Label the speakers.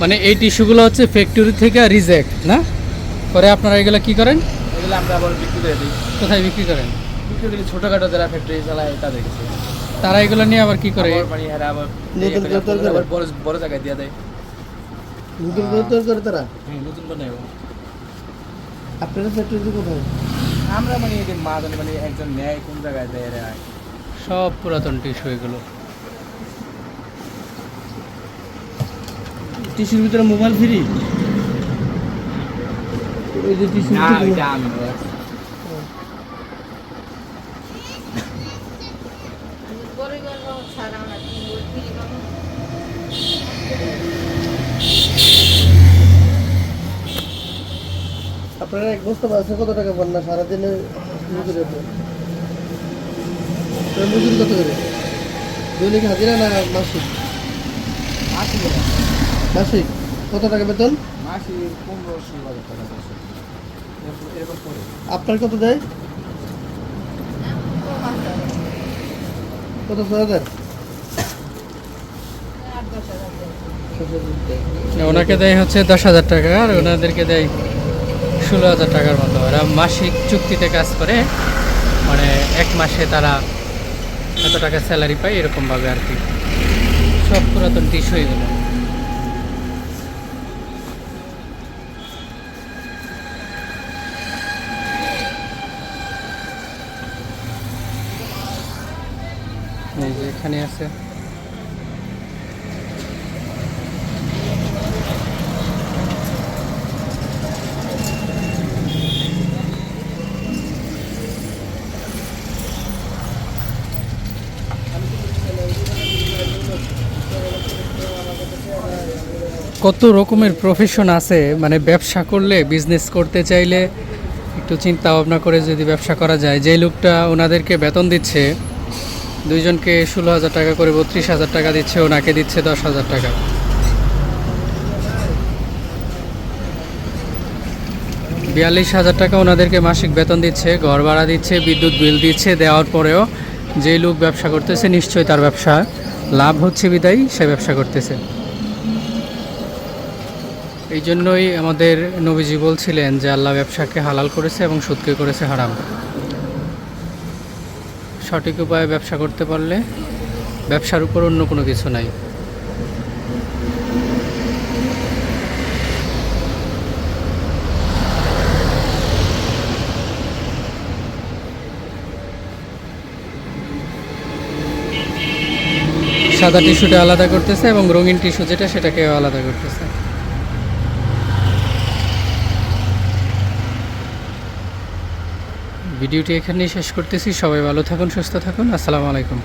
Speaker 1: মানে এই টিস্যুগুলো হচ্ছে ফ্যাক্টরি থেকে রিজেক্ট না? পরে আপনারা এগুলো কি করেন?
Speaker 2: এগুলো আমরা আবার বিক্রি করে দিই।
Speaker 1: কোথায় বিক্রি করেন?
Speaker 2: বিক্রি করি ছোটোখাটো যারা ফ্যাক্টরি চালায় তাদের কাছে।
Speaker 1: তারা এগুলো নিয়ে আবার কি করে?
Speaker 2: আবার মানে? আবার বড় বড় জায়গায় দিয়ে দেয়।
Speaker 3: নতুন করে তৈরি করে তারা?
Speaker 2: হ্যাঁ নতুন বানায়
Speaker 3: আপনারা ফ্যাক্টরি কোথায়?
Speaker 2: আমরা মানে এদের মা জানে মানে একজন নেয় কোন জায়গায় দেয় এরা
Speaker 1: সব পুরাতন টিস্যু এগুলো।
Speaker 3: টিস্যুর ভিতরে মোবাইল ফ্রি? ওই যে? আপনারা এক বস্তা মাছে কত টাকা পান না? সারাদিনে মজুরি আপনার মজুরি কত করে? দৈনিক হাজিরা না মাসিক?
Speaker 2: মাসি
Speaker 3: মাসিক কত টাকা বেতন?
Speaker 2: মাসি পনেরো ষোলো হাজার টাকা
Speaker 3: আপনার কত দেয়? কত ছয় হাজার?
Speaker 1: ওনাকে দেয় হচ্ছে দশ হাজার টাকা আর ওনাদেরকে দেয় ষোলো হাজার টাকার মতো। ওরা মাসিক চুক্তিতে কাজ করে মানে এক মাসে তারা এত টাকা স্যালারি পায় এরকমভাবে আর কি। সব পুরাতন টিস্যু এগুলো এই যে এখানে আছে। কত রকমের প্রফেশন আছে মানে ব্যবসা করলে বিজনেস করতে চাইলে, একটু চিন্তা ভাবনা করে যদি ব্যবসা করা যায়। যে লোকটা ওনাদেরকে বেতন দিচ্ছে দুইজনকে ষোলো হাজার টাকা করে বত্রিশ হাজার টাকা দিচ্ছে, ওনাকে দিচ্ছে দশ হাজার টাকা। বিয়াল্লিশ হাজার টাকা ওনাদেরকে মাসিক বেতন দিচ্ছে, ঘর ভাড়া দিচ্ছে, বিদ্যুৎ বিল দিচ্ছে, দেওয়ার পরেও যেই লোক ব্যবসা করতেছে নিশ্চয়ই তার ব্যবসা, লাভ হচ্ছে বিদায়, সে ব্যবসা করতেছে। এই জন্যই আমাদের নবীজি বলছিলেন যে, আল্লাহ ব্যবসাকে হালাল করেছে এবং সুদকে করেছে হারাম। সঠিক উপায়ে ব্যবসা করতে পারলে ব্যবসার উপর অন্য কোনো কিছু নাই। সাদা টিস্যুটা আলাদা করতেছে এবং রঙিন টিস্যু যেটা সেটাকে আলাদা করতেছে। ভিডিওটি এখানেই শেষ করতেছি। সবাই ভালো থাকুন সুস্থ থাকুন। আসসালামু আলাইকুম।